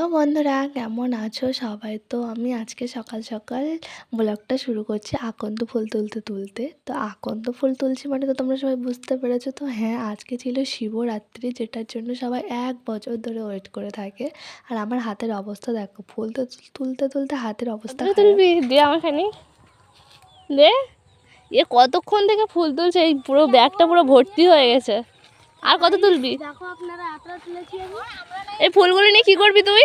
Hello বন্ধুরা কেমন আছো সবাই? তো আমি আজকে সকাল সকাল ব্লগটা শুরু করছি আকন্দ ফুল তুলতে তুলতে। তো আকন্দ ফুল তুলছি মানে তো তোমরা সবাই বুঝতে পেরেছ। তো হ্যাঁ আজকে ছিল শিবরাত্রি যেটার জন্য সবাই এক বছর ধরে ওয়েট করে থাকে। আর আমার হাতের অবস্থা দেখো ফুল তো তুলতে তুলতে হাতের অবস্থা। তুলবি দে আমাখানে। দে। এ কতক্ষণ থেকে ফুল তুলছে? এই পুরো ব্যাগটা পুরো ভর্তি হয়ে গেছে। আর কত তুলবি? এই ফুলগুলো নিয়ে কি করবি তুই?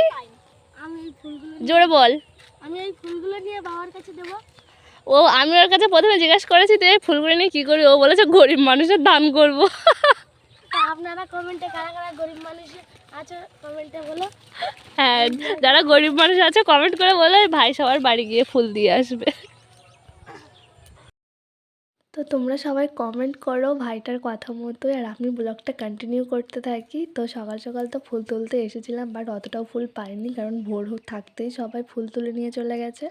জোরে বল। আমি এই ফুলগুলো নিয়ে বাবার কাছে দেবো। ও আমি ওর কাছে প্রথমে জিজ্ঞাসা করেছি তুই এই ফুলগুলো নিয়ে কী করবি? ও বলেছে গরিব মানুষের দান করব। আপনারা কমেন্টে কারা কারা গরিব মানুষ আছে কমেন্টে বলো। হ্যাঁ যারা গরিব মানুষ আছে কমেন্ট করে বলে ভাই সবার বাড়ি গিয়ে ফুল দিয়ে আসবে। তো তোমরা সবাই কমেন্ট করো ভাইটার কথা মতোই। আর আমি ব্লগটা কন্টিনিউ করতে থাকি। তো সকাল সকাল তো ফুল তুলতে এসেছিলাম বাট অতটাও ফুল পাইনি কারণ ভোর থাকতেই সবাই ফুল তুলে নিয়ে চলে গেছে।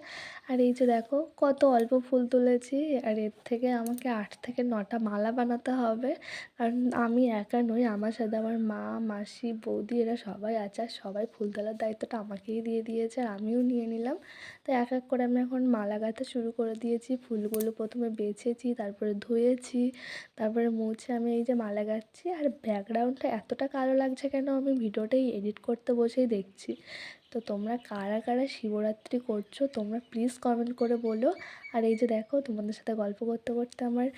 আর এই যে দেখো, কত অল্প ফুল তুলেছি। আর এর থেকে আমাকে আট থেকে নটা মালা বানাতে হবে। কারণ আমি একা নই, আমার সাথে আমার মা, মাসি, বৌদি এরা সবাই আছে। আর সবাই ফুল তোলার দায়িত্বটা আমাকেই দিয়ে দিয়েছে আর আমিও নিয়ে নিলাম। তো এক এক করে আমি এখন মালা গাঁথা শুরু করে দিয়েছি। ফুলগুলো প্রথমে বেছেছি, তারপরে ধুয়েছি, তারপরে মুছে আমি এই যে মালা গাচ্ছি। আর ব্যাকগ্রাউন্ডটা এতটা কালো লাগছে কেন? আমি ভিডিওটাই এডিট করতে বসেই দেখছি। তো তোমরা কারা কারা শিবরাত্রি করছ, তোমরা প্লিজ কমেন্ট করে বলো। আর এই যে দেখো, তোমাদের সাথে গল্প করতে করতে আমার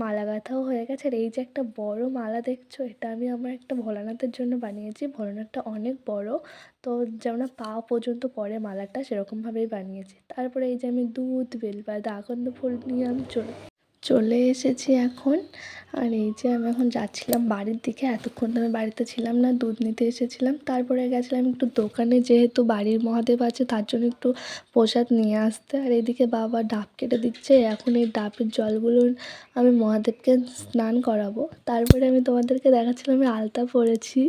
মালা গাঁথাও হয়ে গেছে। আর এই যে একটা বড় মালা দেখছ, এটা আমি আমার একটা ভোলানাথের জন্য বানিয়েছি। ভোলানাথটা অনেক বড়, তো যেমন পা পর্যন্ত পরে মালাটা সেরকমভাবেই বানিয়েছি। তারপরে এই যে আমি দুধ, বেলপাতা, আকন্দ ফুল নিয়ে আমি চলে চলে এসেছি এখন। আর এই যে আমি এখন যাচ্ছিলাম বাড়ির দিকে, এতক্ষণ আমি বাড়িতে ছিলাম না, দুধ নিতে এসেছিলাম। তারপরে গেছিলাম একটু দোকানে, যেহেতু বাড়ির মহাদেব আছে, তার জন্য একটু প্রসাদ নিয়ে আসতে। আর এদিকে বাবা ডাব কেটে দিচ্ছে, এখন এই ডাবের জলগুলো আমি মহাদেবকে স্নান করাবো। তারপরে আমি তোমাদেরকে দেখাচ্ছিলাম, আমি আলতা পরেছি।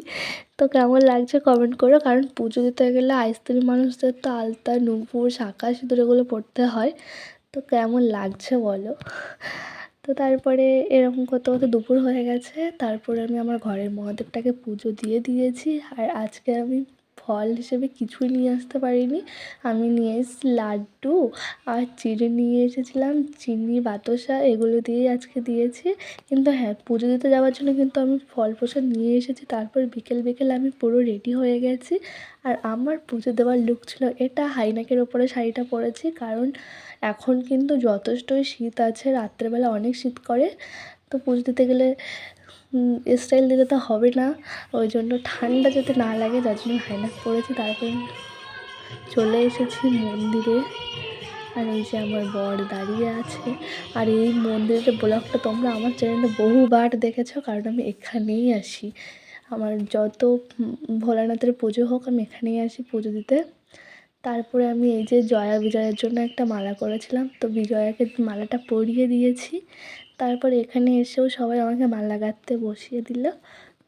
তো কেমন লাগছে কমেন্ট করো, কারণ পুজো দিতে গেলে আইস্ত্রী মানুষদের তো আলতা, নুপুর, শাঁখা, সিঁদুর এগুলো পড়তে হয়। তো কেমন লাগছে বলো? তো তারপরে এরকম করতে করতে দুপুর হয়ে গেছে। তারপরে আমি আমার ঘরের মহাদেবটাকে পুজো দিয়ে দিয়েছি। আর আজকে আমি ফল হিসেবে কিছুই নিয়ে আসতে পারিনি। আমি নিয়ে এসেছি লাড্ডু আর চিড়ে নিয়ে এসেছিলাম, চিনি, বাতাসা এগুলো দিয়েই আজকে দিয়েছি। কিন্তু হ্যাঁ পুজো দিতে যাওয়ার জন্য কিন্তু আমি ফল প্রসাদ নিয়ে এসেছি, তারপর বিকেল বিকেল আমি পুরো রেডি হয়ে গেছি। আর আমার পুজো দেওয়ার লুক ছিল, এটা হাইনাকের ওপরে শাড়িটা পরেছি, কারণ এখন কিন্তু যথেষ্টই শীত আছে, রাত্রেবেলা অনেক শীত করে। তো পুজো দিতে গেলে স্টাইল দিলে তো হবে না। ওই জন্য ঠান্ডা যাতে না লাগে, যার জন্য হাইনেক পরেছি তারপরে চলে এসেছি মন্দিরে। আর এই যে আমার বর দাঁড়িয়ে আছে। আর এই মন্দিরের ব্লগটা তোমরা আমার চ্যানেলে বহুবার দেখেছ, কারণ আমি এখানেই আসি। আমার যত ভোলানাথের পুজো হোক, আমি এখানেই আসি পুজো দিতে। তারপরে আমি এই যে জয়া বিজয়ের জন্য একটা মালা করেছিলাম, তো বিজয়াকে মালাটা পরিয়ে দিয়েছি। তারপরে এখানে এসেও সবাই আমাকে মালা গাঁথতে বসিয়ে দিল।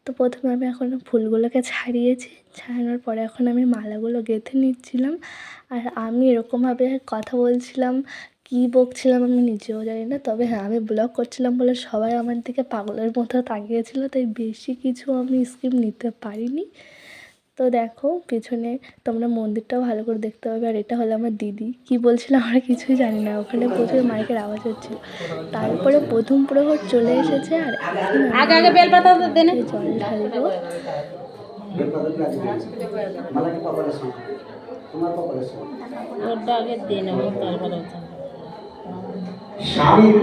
তো প্রথমে আমি এখন ফুলগুলোকে ছাড়িয়েছি। ছাড়ানোর পরে এখন আমি মালাগুলো গেঁথে নিচ্ছিলাম। আর আমি এরকমভাবে কথা বলছিলাম, কী বকছিলাম আমি নিজেও জানি না। তবে হ্যাঁ আমি ব্লগ করছিলাম বলে সবাই আমার দিকে পাগলের মতো তাকিয়েছিল, তাই বেশি কিছু আমি স্কিম নিতে পারিনি। তো দেখো পিছনে তোমরা মন্দিরটাও ভালো করে দেখতে পাবে। আর এটা হলো আমার দিদি। কি বলছিল আমরা কিছুই জানি না। ওখানে প্রচুর মাইকের আওয়াজ হচ্ছিল। তারপরে প্রথম প্রহর চলে এসেছে আর আগে আগে বেলপাতা জল ঢালবো।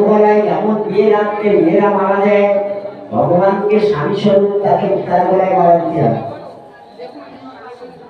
গলায় বিয়ে মেয়েরা মারা যায় ভগবানকে স্বামী স্বরূপ তাকে তার গলায় মারা দিতে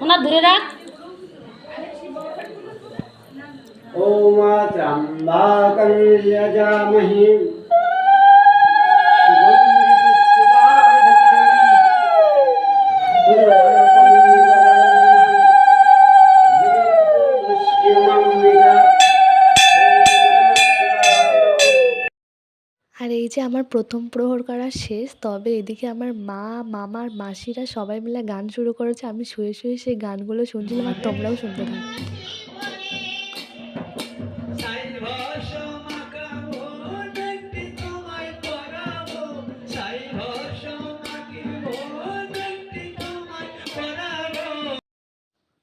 ওনা ধরে রাখ ওমা ত্রম্বাকং যজামহি যে আমার প্রথম প্রহর করা শেষ, তবে এদিকে আমার মা, মামার মাসিরা সবাই মিলে গান শুরু করেছে। আমি শুয়ে শুয়ে সেই গানগুলো শুনছিলাম আর তোমরাও শুনতে থাকো।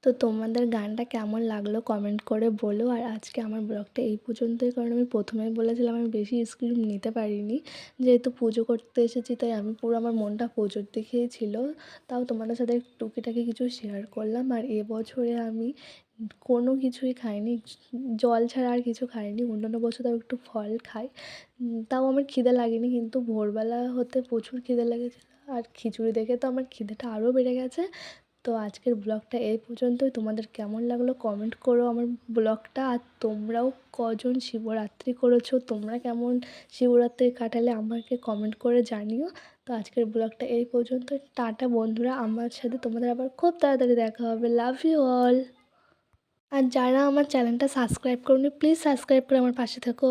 তো তোমাদের গানটা কেমন লাগল কমেন্ট করে বলো। আর আজকে আমার ব্লগটা এই পর্যন্তই, কারণ আমি প্রথমেই বলেছিলাম আমি বেশি স্ক্রিন নিতে পারিনি। যেহেতু পুজো করতে এসেছি, তাই আমি পুরো আমার মনটা পুজোর দিকেই ছিল তাও তোমাদের সাথে টুকিটাকি কিছু শেয়ার করলাম। আর এবছরে আমি কোনো কিছুই খাইনি, জল ছাড়া আর কিছু খাইনি। অন্যান্য বছর তাও একটু ফল খাই। তাও আমার খিদে লাগেনি, কিন্তু ভোরবেলা হতে প্রচুর খিদে লেগেছিলো। আর খিচুড়ি দেখে তো আমার খিদেটা আরও বেড়ে গেছে। তো আজকের ব্লগটা এই পর্যন্তই। তোমাদের কেমন লাগল কমেন্ট করো আমার ব্লগটা। আর তোমরাও কজন শিবরাত্রি করেছ, তোমরা কেমন শিবরাত্রি কাটালে আমাকে কমেন্ট করে জানিও। তো আজকের ব্লগটা এই পর্যন্ত টাটা বন্ধুরা, আমার সাথে তোমাদের আবার খুব তাড়াতাড়ি দেখা হবে। লাভ ইউ অল আর যারা আমার চ্যানেলটা সাবস্ক্রাইব করোনি প্লিজ সাবস্ক্রাইব করে আমার পাশে থেকো।